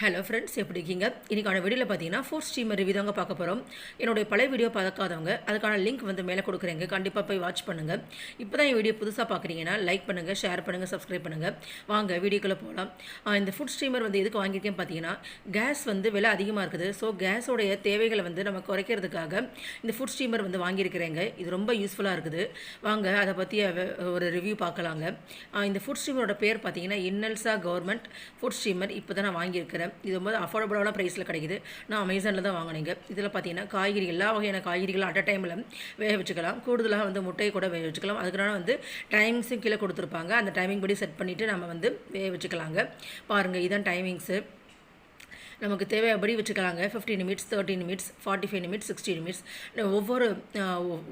Hello friends எப்படி இருக்கீங்க? இன்றைக்கான வீடியோவில் பார்த்தீங்கன்னா ஃபோர் ஸ்ட்ரீமர் ரிவ்யூ தாங்க பார்க்க போகிறோம் என்னுடைய பழைய வீடியோ பார்க்காதவங்க அதுக்கான லிங்க் வந்து மேலே கொடுக்குறேங்க. கண்டிப்பாக போய் வாட்ச் பண்ணுங்கள் இப்போ தான் என் வீடியோ புதுசாக பார்க்குறீங்கன்னா லைக் பண்ணுங்கள் ஷேர் பண்ணுங்கள் சப்ஸ்கிரைப் பண்ணுங்கள் வாங்க வீடியோக்குள்ளே போகலாம் இந்த ஃபுட் ஸ்ட்ரீமர் வந்து எதுக்கு வாங்கியிருக்கேன் பார்த்தீங்கன்னா கேஸ் வந்து விலை அதிகமாக இருக்குது. ஸோ கேஸோடைய தேவைகளை வந்து நம்ம குறைக்கிறதுக்காக இந்த ஃபுட் ஸ்ட்ரீமர் வந்து வாங்கியிருக்கிறேங்க. இது ரொம்ப யூஸ்ஃபுல்லாக இருக்குது. வாங்க அதை பற்றி ஒரு ரிவ்யூ பார்க்கலாங்க. இந்த ஃபுட் ஸ்ட்ரீமரோட பேர் பார்த்தீங்கன்னா இன்னல்சா கவர்மெண்ட் ஃபுட் ஸ்ட்ரீமர் இப்போ தான் நான் வாங்கியிருக்கிறேன். இது ரொம்ப அஃபோர்டபுளான ப்ரைஸில் கிடைக்குது. நான் அமேசானில் தான் வாங்கினேங்க இதில் பார்த்தீங்கன்னா காய்கறி எல்லா வகையான காய்கறிகளும் அட் அ டைமில் வேக வச்சுக்கலாம். கூடுதலாக வந்து முட்டையை கூட வேக வச்சுக்கலாம். அதுக்கான வந்து டைமிங்ஸும் கீழே கொடுத்துருப்பாங்க. அந்த டைமிங் படி செட் பண்ணிவிட்டு நம்ம வந்து வேக வச்சுக்கலாங்க. பாருங்கள் இதான் டைமிங்ஸு நமக்கு தேவைப்படி வச்சுக்கலாங்க fifty minutes thirty minutes forty five minutes sixty minutes ஒவ்வொரு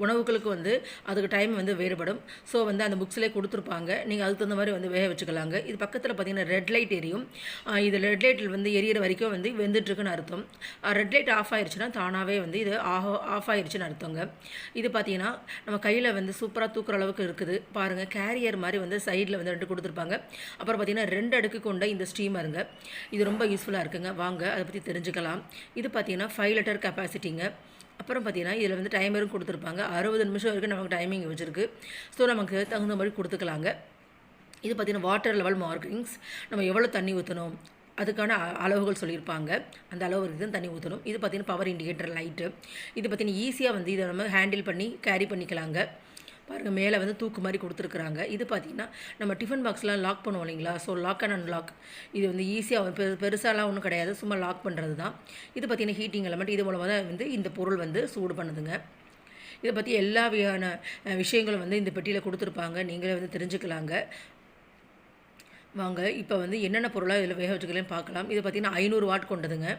உணவுகளுக்கும் வந்து அதுக்கு டைம் வந்து வேறுபடும். ஸோ வந்து அந்த புக்ஸ்லேயே கொடுத்துருப்பாங்க. நீங்கள் அதுக்கு தகுந்த மாதிரி வந்து வேக வச்சுக்கலாங்க. இது பக்கத்தில் பார்த்தீங்கன்னா ரெட் லைட் எரியும். இது ரெட் லைட்டில் வந்து எரியிற வரைக்கும் வந்து வெந்துட்டுருக்குன்னு அர்த்தம். ரெட் லைட் ஆஃப் ஆயிடுச்சுன்னா தானாகவே வந்து இது ஆஃப் ஆஃப் ஆயிடுச்சுன்னு அர்த்தங்க. இது பார்த்தீங்கன்னா நம்ம கையில் வந்து சூப்பராக தூக்குற அளவுக்கு இருக்குது. பாருங்கள் கேரியர் மாதிரி வந்து சைடில் வந்து ரெண்டு கொடுத்துருப்பாங்க. அப்புறம் பார்த்தீங்கன்னா ரெண்டு அடுக்கு கொண்ட இந்த ஸ்டீமருங்க இது ரொம்ப யூஸ்ஃபுல்லாக இருக்குங்க. வாங்க அதை பற்றி தெரிஞ்சுக்கலாம். இது பார்த்தீங்கன்னா ஃபைவ் லிட்டர் கெப்பாசிட்டிங்க அப்புறம் பார்த்தீங்கன்னா இதில் வந்து டைமரும் கொடுத்துருப்பாங்க. அறுபது நிமிஷம் வரைக்கும் நமக்கு டைமிங் வச்சுருக்கு. ஸோ நமக்கு தகுந்த மாதிரி கொடுத்துக்கலாங்க. இது பார்த்தீங்கன்னா வாட்டர் லெவல் மார்க்கிங்ஸ் நம்ம எவ்வளோ தண்ணி ஊற்றணும் அதுக்கான அ- அளவுகள் சொல்லியிருப்பாங்க. அந்த அளவு வரைக்கும் தான் தண்ணி ஊற்றணும் இது பார்த்தீங்கன்னா பவர் இண்டிகேட்டர் லைட்டு இது பார்த்திங்கன்னா ஈஸியாக வந்து இதை நம்ம ஹேண்டில் பண்ணி கேரி பண்ணிக்கலாங்க. பாருங்கள் மேலே வந்து தூக்கு மாதிரி கொடுத்துருக்குறாங்க. இது பார்த்தீங்கன்னா நம்ம டிஃபன் பாக்ஸ்லாம் லாக் பண்ணுவோம் இல்லைங்களா? ஸோ லாக் அண்ட் அன்லாக் இது வந்து ஈஸியாக பெரு பெருசாலாம் ஒன்றும் கிடையாது. சும்மா லாக் பண்ணுறது தான் இது பார்த்தீங்கன்னா ஹீட்டிங் எலமெண்ட் இது மூலமாக தான் வந்து இந்த பொருள் வந்து சூடு பண்ணுதுங்க. இதை பற்றி எல்லா வகையான விஷயங்களும் வந்து இந்த பெட்டியில் கொடுத்துருப்பாங்க. நீங்களே வந்து தெரிஞ்சுக்கலாங்க. வாங்க இப்போ வந்து என்னென்ன பொருளாக இதில் வேக வச்சுக்கலன்னு பார்க்கலாம் இது பார்த்தீங்கன்னா ஐநூறு வாட் கொண்டதுங்க.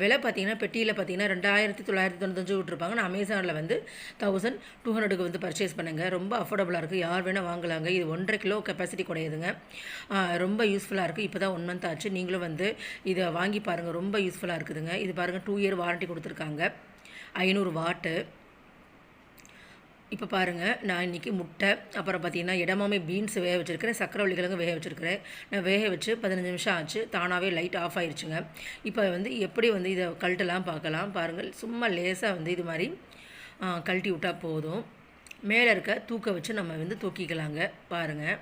விலை பார்த்தீங்கன்னா பெட்டியில் பார்த்தீங்கன்னா ரெண்டாயிரத்தி தொள்ளாயிரத்தி தொண்ணூத்தஞ்சு விட்ருப்பாங்க நான் அமேசானில் வந்து தௌசண்ட் டூ ஹண்ட்ரடுக்கு வந்து பர்ச்சேஸ் பண்ணுங்கள் ரொம்ப அஃபோர்டபுளாக இருக்குது யார் வேணால் வாங்கலாங்க. இது ஒன்றரை கிலோ கெப்பாசிட்டி குறையுதுங்க ரொம்ப யூஸ்ஃபுல்லாக இருக்குது இப்போ தான் ஒன் மந்த் ஆச்சு. நீங்களும் வந்து இதை வாங்கி பாருங்கள் ரொம்ப யூஸ்ஃபுல்லாக இருக்குதுங்க. இது பாருங்கள் டூ இயர் வாரண்ட்டி கொடுத்துருக்காங்க. ஐநூறு வாட்டு. இப்போ பாருங்கள் நான் இன்றைக்கி முட்டை அப்புறம் பார்த்தீங்கன்னா இடமாமே பீன்ஸ் வேக வச்சுருக்கிறேன் சக்கரவள்ளி கிழங்கு வேக வச்சுருக்கிறேன். நான் வேக வச்சு பதினஞ்சு நிமிஷம் ஆச்சு தானாகவே லைட் ஆஃப் ஆயிடுச்சுங்க இப்போ வந்து எப்படி வந்து இதை கழட்டலாம் பார்க்கலாம் பாருங்கள். சும்மா லேசாக வந்து இது மாதிரி கழட்டி விட்டால் போதும். மேலே இருக்க தூக்க வச்சு நம்ம வந்து தூக்கிக்கலாங்க பாருங்கள்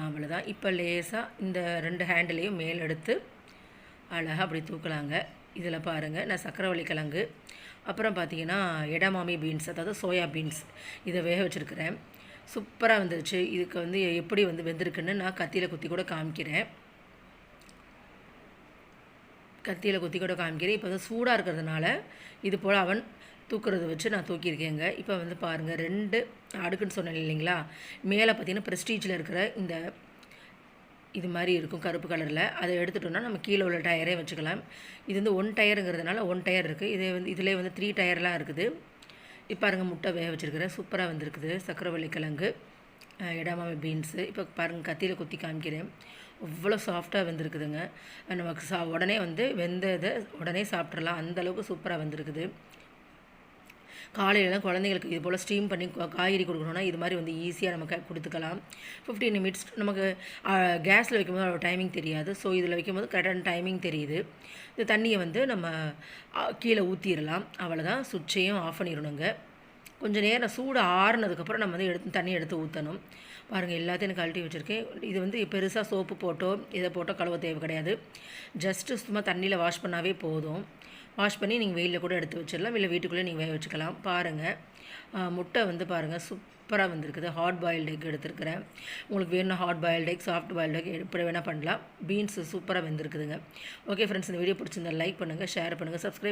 அவ்வளோதான் இப்போ லேசாக இந்த ரெண்டு ஹேண்டிலையும் மேலெடுத்து அழகாக அப்படி தூக்கலாங்க. இதில் பாருங்கள் நான் சக்கரவள்ளி கிழங்கு அப்புறம் பார்த்தீங்கன்னா எடமாமி பீன்ஸ் அதாவது சோயா பீன்ஸ் இதை வேக வச்சுருக்கிறேன். சூப்பராக வந்துருச்சு. இதுக்கு வந்து எப்படி வந்து வெந்திருக்குன்னு நான் கத்தியில் குத்தி கூட காமிக்கிறேன். கத்தியில் குத்தி கூட காமிக்கிறேன். இப்போ வந்து சூடாக இருக்கிறதுனால இது போல் அவன் தூக்குறது வச்சு நான் தூக்கியிருக்கேங்க. இப்போ வந்து பாருங்கள் ரெண்டு அடுக்குன்னு சொன்னேன் இல்லைங்களா? மேலே பார்த்தீங்கன்னா ப்ரெஸ்டீஜில் இருக்கிற இந்த இது மாதிரி இருக்கும் கருப்பு கலரில். அதை எடுத்துட்டோம்னா நம்ம கீழே உள்ள டயரே வச்சுக்கலாம். இது வந்து ஒன் டயருங்கிறதுனால ஒன் டயர் இருக்குது இது வந்து இதிலே வந்து த்ரீ டயர்லாம் இருக்குது. இப்போ பாருங்கள் முட்டை வேக வச்சுருக்கிறேன் சூப்பராக வந்திருக்குது. சக்கரவள்ளி கிழங்கு இடமாவை பீன்ஸு இப்போ பாருங்கள் கத்தியில் குத்தி காமிக்கிறேன். அவ்வளோ சாஃப்டாக வந்திருக்குதுங்க. நமக்கு சா உடனே வந்து வெந்ததை உடனே சாப்பிட்றலாம் அந்தளவுக்கு சூப்பராக வந்திருக்குது. காலையிலலாம் குழந்தைங்களுக்கு இது போல் ஸ்டீம் பண்ணி காய்கறி கொடுக்கணும்னா இது மாதிரி வந்து ஈஸியாக நமக்கு கொடுத்துக்கலாம். ஃபிஃப்டீன் மினிட்ஸ் நமக்கு கேஸில் வைக்கும்போது அதோட டைமிங் தெரியாது. ஸோ இதில் வைக்கும்போது கரெக்டான டைமிங் தெரியுது. இந்த தண்ணியை வந்து நம்ம கீழே ஊற்றிடலாம் அவ்வளோதான் சுவிட்சையும் ஆஃப் பண்ணிடணுங்க கொஞ்சம் நேரம் சூடு ஆறுனதுக்கப்புறம் நம்ம வந்து எடுத்து தண்ணி எடுத்து ஊற்றணும் பாருங்கள் எல்லாத்தையும் கழட்டி வச்சுருக்கேன். இது வந்து பெருசாக சோப்பு போட்டோ இதை போட்டோ கழுவ தேவை கிடையாது. ஜஸ்ட்டு சும்மா தண்ணியில் வாஷ் பண்ணாவே போதும். வாஷ் பண்ணி நீங்கள் வெயிலில் கூட எடுத்து வச்சிடலாம். இல்லை வீட்டுக்குள்ளே நீங்கள் வேக வச்சுக்கலாம். பாருங்கள் முட்டை வந்து பாருங்கள் சூப்பராக வந்திருக்குது. ஹாட் பாயில்டு எக் எடுத்துருக்கிறேன். உங்களுக்கு வேணும் hard boiled egg soft boiled egg எப்படி வேணால் பண்ணலாம். பீன்ஸ் சூப்பராக வெந்திருக்குதுங்க. ஓகே ஃப்ரெண்ட்ஸ் இந்த வீடியோ பிடிச்சிருந்தா லைக் பண்ணுங்கள் ஷேர் பண்ணுங்கள் சப்ஸ்கிரைப்